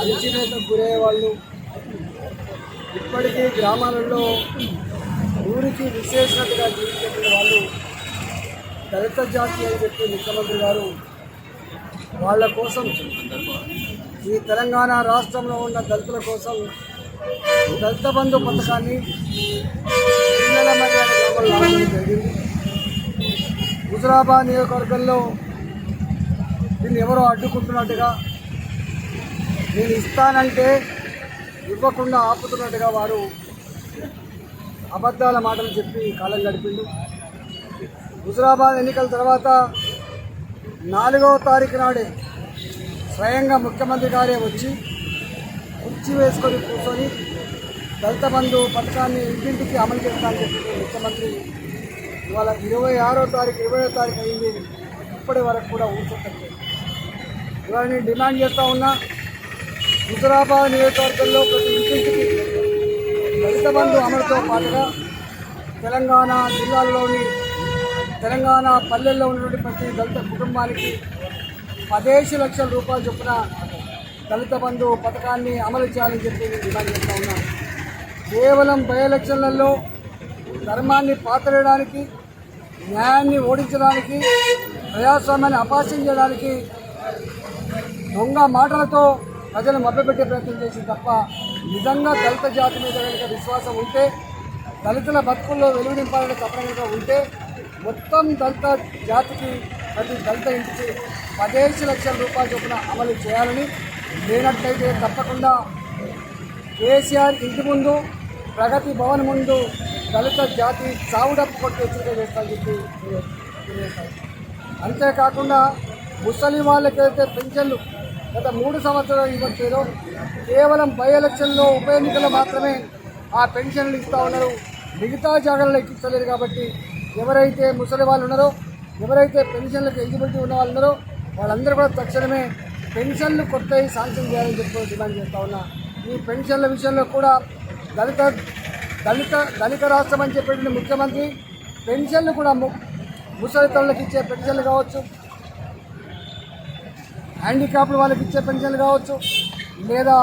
అణచివేతకు గురయ్యే వాళ్ళు ఇప్పటికీ గ్రామాలలో ఊరికి విశేషతగా జీవించిన వాళ్ళు దళిత జాతి అని చెప్పి ముఖ్యమంత్రి గారు వాళ్ళ కోసం ఈ తెలంగాణ రాష్ట్రంలో ఉన్న దళితుల కోసం దళిత బంధు పథకాన్ని పిల్లల మర్యాద జరిగింది. హుజరాబాద్ నియోజకవర్గంలో దీన్ని ఎవరో అడ్డుకుంటున్నట్టుగా నేను ఇస్తానంటే ఇవ్వకుండా ఆపుతున్నట్టుగా వారు అబద్ధాల మాటలు చెప్పి కాలం గడిపిండు. హుజరాబాద్ ఎన్నికల తర్వాత నాలుగవ తారీఖు నాడే స్వయంగా ముఖ్యమంత్రి గారే వచ్చి కుర్చీ వేసుకొని కూర్చొని దళిత బంధు పథకాన్ని ఇంటింటికి అమలు చేస్తానని చెప్పి ముఖ్యమంత్రి ఇవాళ ఇరవై ఆరో తారీఖు ఇరవై తారీఖు అయింది. ఇప్పటి వరకు కూడా ఊరుకుంటుంది ఇవాళ నేను డిమాండ్ చేస్తూ ఉన్నా హుజరాబాద్ నియోజకవర్గంలో ప్రతి ఇంటింటికి దళిత బంధు అమలుతో పాటుగా తెలంగాణ జిల్లాల్లోని తెలంగాణ పల్లెల్లో ఉన్నటువంటి ప్రతి దళిత కుటుంబానికి పదేసి లక్షల రూపాయల చొప్పున దళిత బంధు పథకాన్ని అమలు చేయాలని చెప్పి నేను డిమాండ్ చేస్తూ ఉన్నాను కేవలం బై ఎలక్షన్లలో ధర్మాన్ని పాతరేయడానికి న్యాయాన్ని ఓడించడానికి ప్రజాస్వామ్యాన్ని అపాస్యం చేయడానికి దొంగ మాటలతో ప్రజలు మభ్యపెట్టే ప్రయత్నం చేసింది తప్ప నిజంగా దళిత జాతి మీద కనుక విశ్వాసం ఉంటే దళితుల బతుకుల్లో వెలువడింపాలని తప్పనిగా ఉంటే మొత్తం దళిత జాతికి ప్రతి దళిత ఇంటికి పదిహేను లక్షల రూపాయల చొప్పున అమలు చేయాలని లేనట్లయితే తప్పకుండా కేసీఆర్ ఇంటి ముందు ప్రగతి భవన్ ముందు దళిత జాతి చావుడప్పు కొట్టి హెచ్చరిక చేస్తానని చెప్పి అంతేకాకుండా ముసలి వాళ్ళకైతే పెన్షన్లు గత మూడు సంవత్సరాలు ఇవ్వట్లేదో. కేవలం బై ఎలక్షన్లో ఉప ఎన్నికలు మాత్రమే ఆ పెన్షన్లు ఇస్తూ ఉన్నారు. మిగతా జాగాలలో ఎక్కిస్తలేరు కాబట్టి ఎవరైతే ముసలి వాళ్ళు ఉన్నారో ఎవరైతే పెన్షన్లకు ఎలిజిబిలిటీ ఉన్న వాళ్ళు ఉన్నారో వాళ్ళందరూ కూడా తక్షణమే పెన్షన్లు కొత్తవి శాంక్షన్ చేయాలని చెప్పి డిమాండ్ చేస్తూ ఉన్నా. ఈ పెన్షన్ల విషయంలో కూడా దళిత దళిత దళిత రాష్ట్రం అని చెప్పేటువంటి ముఖ్యమంత్రి పెన్షన్లు కూడా ము- ఇచ్చే పెన్షన్లు కావచ్చు. హ్యాండిక్యాప్డ్ వాళ్ళకి ఇచ్చే పెన్షన్లు కావచ్చు. లేదా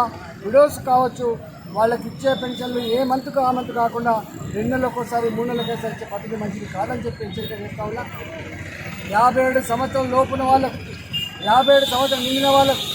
విడోస్ కావచ్చు వాళ్ళకి ఇచ్చే పెన్షన్లు ఏ మంత్కు ఆ మంత్ కాకుండా రెండు నెలలకు ఒకసారి మూడు నెలలకు ఒకసారి ఇచ్చే పద్ధతి మంచిది కాదని చెప్పి హెచ్చరిక చేస్తా ఉన్నా. యాభై ఏడు సంవత్సరాల లోపున వాళ్ళకు యాభై ఏడు సంవత్సరం నిండిన వాళ్ళకు